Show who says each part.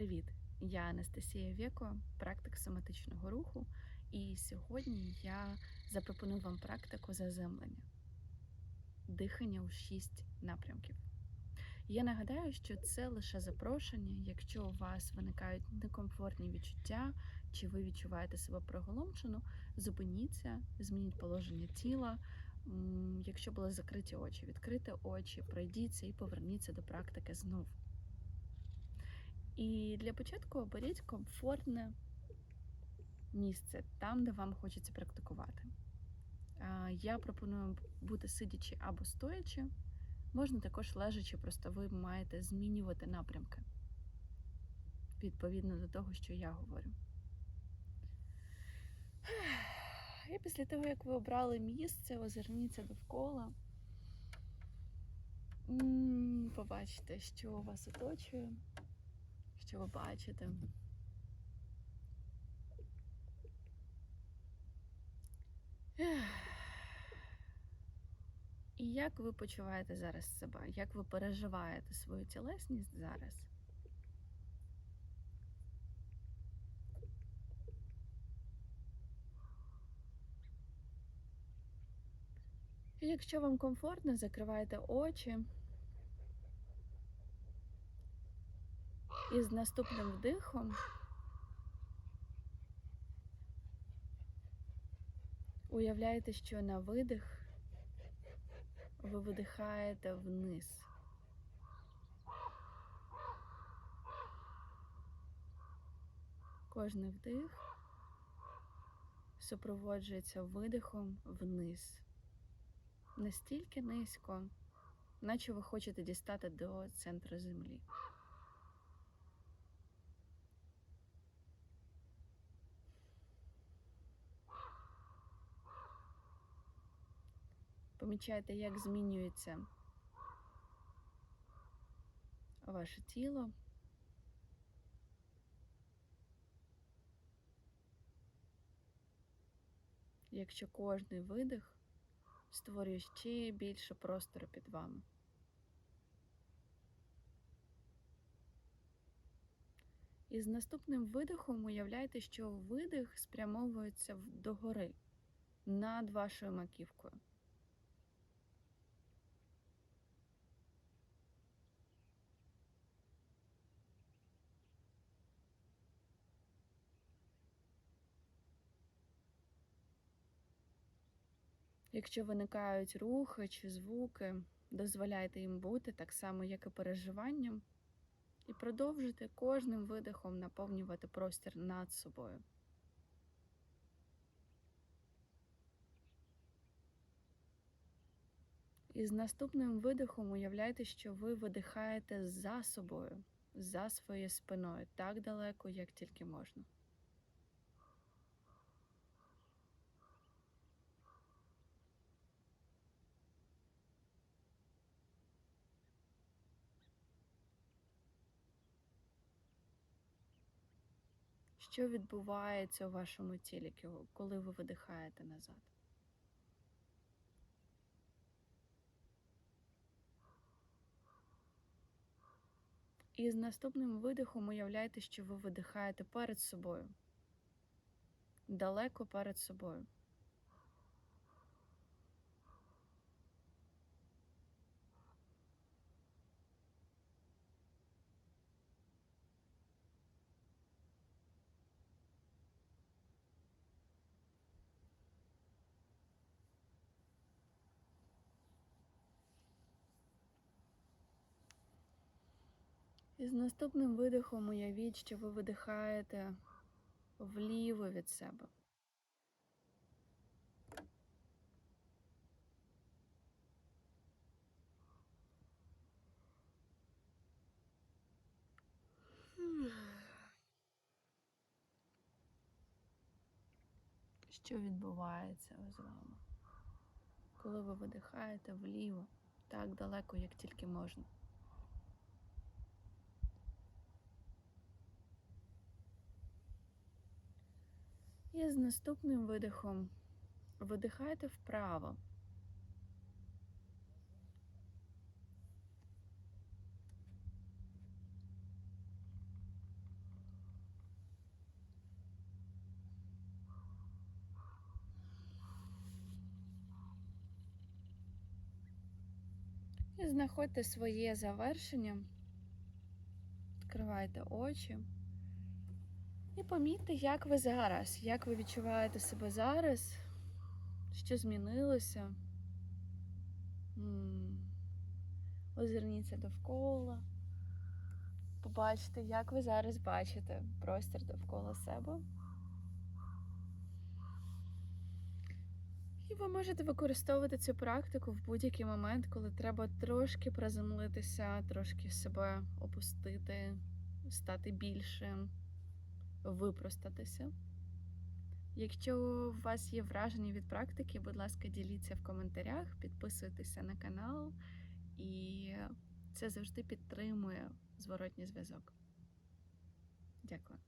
Speaker 1: Привіт! Я Анастасія Вєко, практик соматичного руху, і сьогодні я запропоную вам практику заземлення, дихання у шість напрямків. Я нагадаю, що це лише запрошення, якщо у вас виникають некомфортні відчуття, чи ви відчуваєте себе приголомшено, зупиніться, змініть положення тіла. Якщо були закриті очі, відкрити очі, пройдіться і поверніться до практики знов. І для початку оберіть комфортне місце там, де вам хочеться практикувати. Я пропоную бути сидячи або стоячи. Можна також лежачи, просто ви маєте змінювати напрямки відповідно до того, що я говорю. І після того, як ви обрали місце, озирніться довкола. Побачите, що вас оточує, що ви бачите. І як ви почуваєте зараз себе? Як ви переживаєте свою тілесність зараз? І якщо вам комфортно, закривайте очі. І з наступним вдихом уявляєте, що на видих ви видихаєте вниз. Кожний вдих супроводжується видихом вниз. Настільки низько, наче ви хочете дістати до центру землі. Помічайте, як змінюється ваше тіло. Якщо кожний видих створює ще більше простору під вами. І з наступним видихом уявляйте, що видих спрямовується догори над вашою маківкою. Якщо виникають рухи чи звуки, дозволяйте їм бути так само, як і переживанням, і продовжуйте кожним видихом наповнювати простір над собою. І з наступним видихом уявляйте, що ви видихаєте за собою, за своєю спиною, так далеко, як тільки можна. Що відбувається у вашому тілі, коли ви видихаєте назад? І з наступним видихом уявляйте, що ви видихаєте перед собою, далеко перед собою. І з наступним видихом уявіть, що ви видихаєте вліво від себе. Що відбувається з вами, коли ви видихаєте вліво так далеко, як тільки можна? І з наступним видихом видихайте вправо. І знаходьте своє завершення, відкривайте очі. І помітьте, як ви зараз, як ви відчуваєте себе зараз, що змінилося. Озирніться довкола. Побачите, як ви зараз бачите простір довкола себе. І ви можете використовувати цю практику в будь-який момент, коли треба трошки приземлитися, трошки себе опустити, стати більшим, випростатися. Якщо у вас є враження від практики, будь ласка, діліться в коментарях, підписуйтеся на канал, і це завжди підтримує зворотній зв'язок. Дякую.